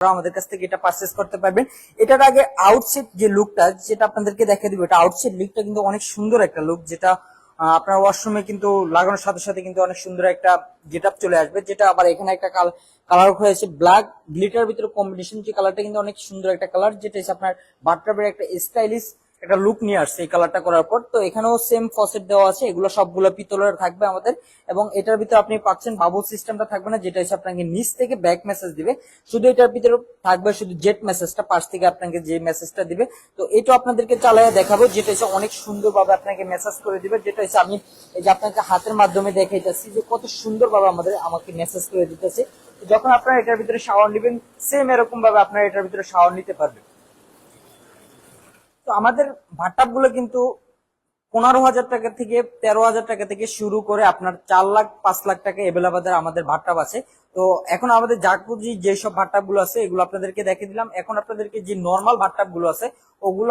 আমাদের কাছ থেকে এটা পারচেস করতে পারবেন। এটার আগে আউটসেট যে লুকটা যেটা আপনাদেরকে দেখে দিব, এটা আউটসেট লুকটা কিন্তু অনেক সুন্দর একটা লুক যেটা আপনার ওয়াশরুমে কিন্তু লাগানোর সাথে সাথে কিন্তু অনেক সুন্দর একটা গেট চলে আসবে, যেটা আবার এখানে একটা কালার হয়েছে ব্ল্যাক গ্লিটার ভিতরে কম্বিনেশন যে কালারটা কিন্তু অনেক সুন্দর একটা কালার যেটা আপনার বাথটাবের একটা স্টাইলিশ একটা লুক নিয়ে আসছে এই কালারটা করার পর। তো এখানেও সেম ফসেট দেওয়া আছে, এগুলো সবগুলো পিতলের থাকবে আমাদের। এবং এটার ভিতরে আপনি পাচ্ছেন বাবুল সিস্টেমটা থাকবে না, যেটা হচ্ছে আপনাকে নিচ থেকে ব্যাক মেসেজ দিবে। শুধু এটার ভিতরে থাকবে শুধু জেট মেসেজটা পাশ থেকে আপনাকে যে মেসেজটা দিবে। তো এটা আপনাদেরকে চালায় দেখাবো, যেটা হচ্ছে অনেক সুন্দরভাবে আপনাকে মেসেজ করে দিবে। যেটা হচ্ছে আমি এই যে আপনাকে হাতের মাধ্যমে দেখাইতেছি যে কত সুন্দরভাবে আমাদের আমাকে মেসেজ করে দিতেছে। যখন আপনারা এটার ভিতরে শাওয়ার নেবেন সেম এরকম ভাবে আপনারা এটার ভিতরে শাওয়ার নিতে পারবেন। তো আমাদের ভাটাপগুলো কিন্তু পনেরো হাজার টাকা থেকে তেরো হাজার টাকা থেকে শুরু করে আপনার চার লাখ, পাঁচ লাখ টাকা এভেলেবাদের আমাদের ভাট্টাপ আছে। তো এখন আমাদের জাকুজি যেসব ভাটাপগুলো আছে, এগুলো আপনাদেরকে দেখে দিলাম। এখন আপনাদেরকে যে নর্মাল ভাটাপগুলো আছে, ওগুলো